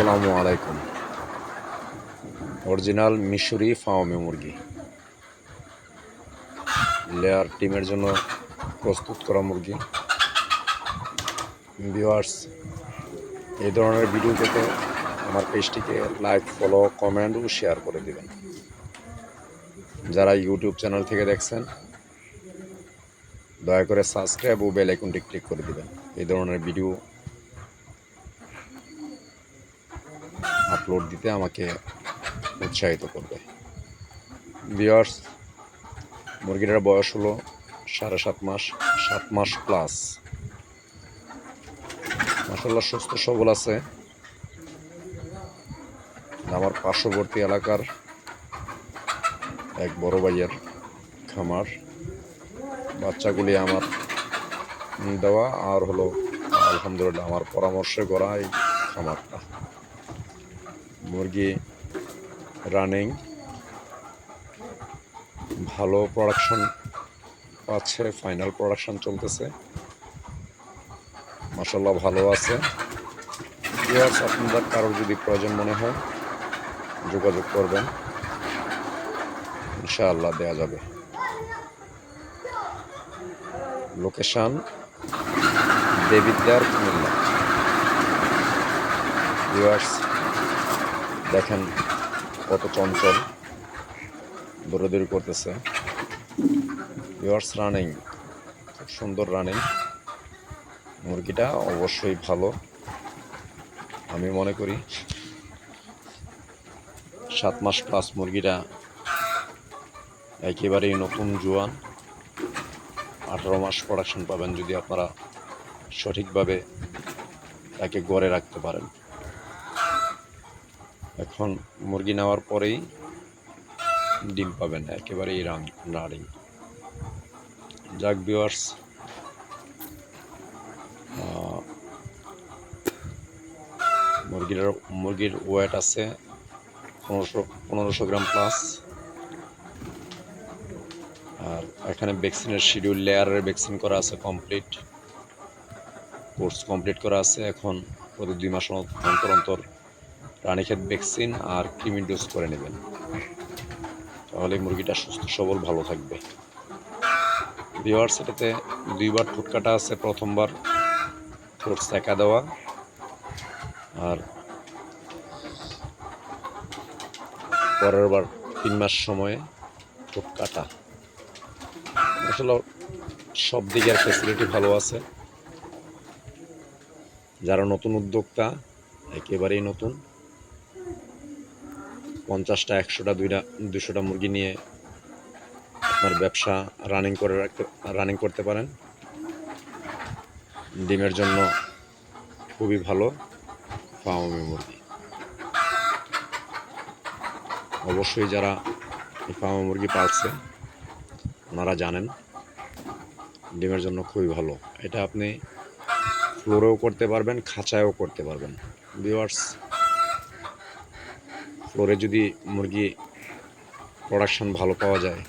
আসসালামু আলাইকুম। অরিজিনাল মিশরি ফাওমি মুরগি। লেয়ার টিমের জন্য প্রস্তুত করা মুরগি। ভিউয়ার্স এই ধরনের ভিডিও পেতে আমার পেজটিকে লাইক ফলো কমেন্ট ও শেয়ার করে দিবেন। যারা ইউটিউব চ্যানেল থেকে দেখছেন, দয়া করে সাবস্ক্রাইব ও বেল আইকনটি ক্লিক করে দিবেন। এই ধরনের ভিডিও আপলোড দিতে আমাকে উৎসাহিত করবে। বিয়ার্স মুরগিটার বয়স হলো সাড়ে সাত মাস সাত মাস প্লাস মাসাল্লাহ সুস্থ সবল আছে। আমার পার্শ্ববর্তী এলাকার এক বড় ভাইয়ের খামার। বাচ্চাগুলি আমার দেওয়া আর হলো আলহামদুলিল্লাহ আমার পরামর্শে করা এই খামারটা। মুরগি রানিং ভালো প্রোডাকশন পাচ্ছে ফাইনাল প্রোডাকশন চলতেছে। মাসাল্লাহ ভালো আছে। ইয়ার্স আপনাদের কারোর যদি প্রয়োজন মনে হয়, যোগাযোগ করবেন। ইনশাআল্লাহ দেয়া যাবে। লোকেশান দেবিদ্যার কুমিল্লা দেখেন কত চঞ্চল, দৌড়াদৌড়ি করতেছে। ইয়ার্স রানিং খুব সুন্দর রানিং মুরগিটা অবশ্যই ভালো, আমি মনে করি। সাত মাস প্লাস মুরগিটা একেবারেই নতুন জোয়ান। আঠারো মাস প্রোডাকশন পাবেন যদি আপনারা সঠিকভাবে তাকে গড়ে রাখতে পারেন। এখন মুরগি নেওয়ার পরেই ডিম পাবেন, একেবারেই রানিং যাক ভিওয়ার্স মুরগির মুরগির ওয়েট আছে পনেরোশো পনেরোশো গ্রাম প্লাস আর এখানে ভ্যাকসিনের শিডিউল লেয়ারের ভ্যাকসিন করা আছে কমপ্লিট কোর্স কমপ্লিট করা আছে এখন প্রতি দুই মাস অন্তর অন্তর। রানীক্ষেত ভ্যাকসিন আর ক্রিমি ডোজ করে নেবেন। তাহলে মুরগিটা সুস্থ, সবল, ভালো থাকবে। ভিওয়ার্স এটাতে দুইবার ঠোঁট কাটা আছে, প্রথমবার ঠোঁট সেকা দেওয়া। আর পরের বার তিন মাস সময়ে ঠোঁট কাটা। আসলে সব দিকের ফেসিলিটি ভালো আছে। যারা নতুন উদ্যোক্তা, একেবারেই নতুন। পঞ্চাশটা, একশোটা, দুইটা দুশোটা মুরগি নিয়ে আপনার ব্যবসা রানিং করে রাখতে রানিং করতে পারেন। ডিমের জন্য খুবই ভালো ফার্মি মুরগি। অবশ্যই যারা এই ফার্মি মুরগি পালছে ওনারা জানেন, ডিমের জন্য খুবই ভালো। এটা আপনি ফ্লোরেও করতে পারবেন, খাঁচায়ও করতে পারবেন। ভিওয়ার্স ফ্লোরে যদি মুরগি প্রোডাকশন ভালো পাওয়া যায়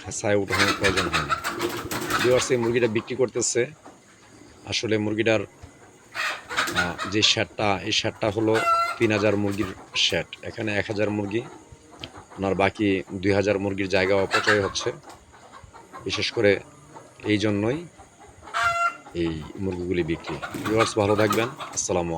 খাঁচায় উঠানোর প্রয়োজন হয় না। ভিওয়ার্স এই মুরগিটা বিক্রি করতেছে। আসলে মুরগিটার যে শ্যাটটা এই শ্যাটটা হলো তিন হাজার মুরগির শ্যাট এখানে এক হাজার মুরগি ওনার বাকি দুই হাজার মুরগির জায়গা অপচয় হচ্ছে। বিশেষ করে এই জন্যই এই মুরগিগুলি বিক্রি। ভিউয়ার্স ভালো থাকবেন। আসসালামু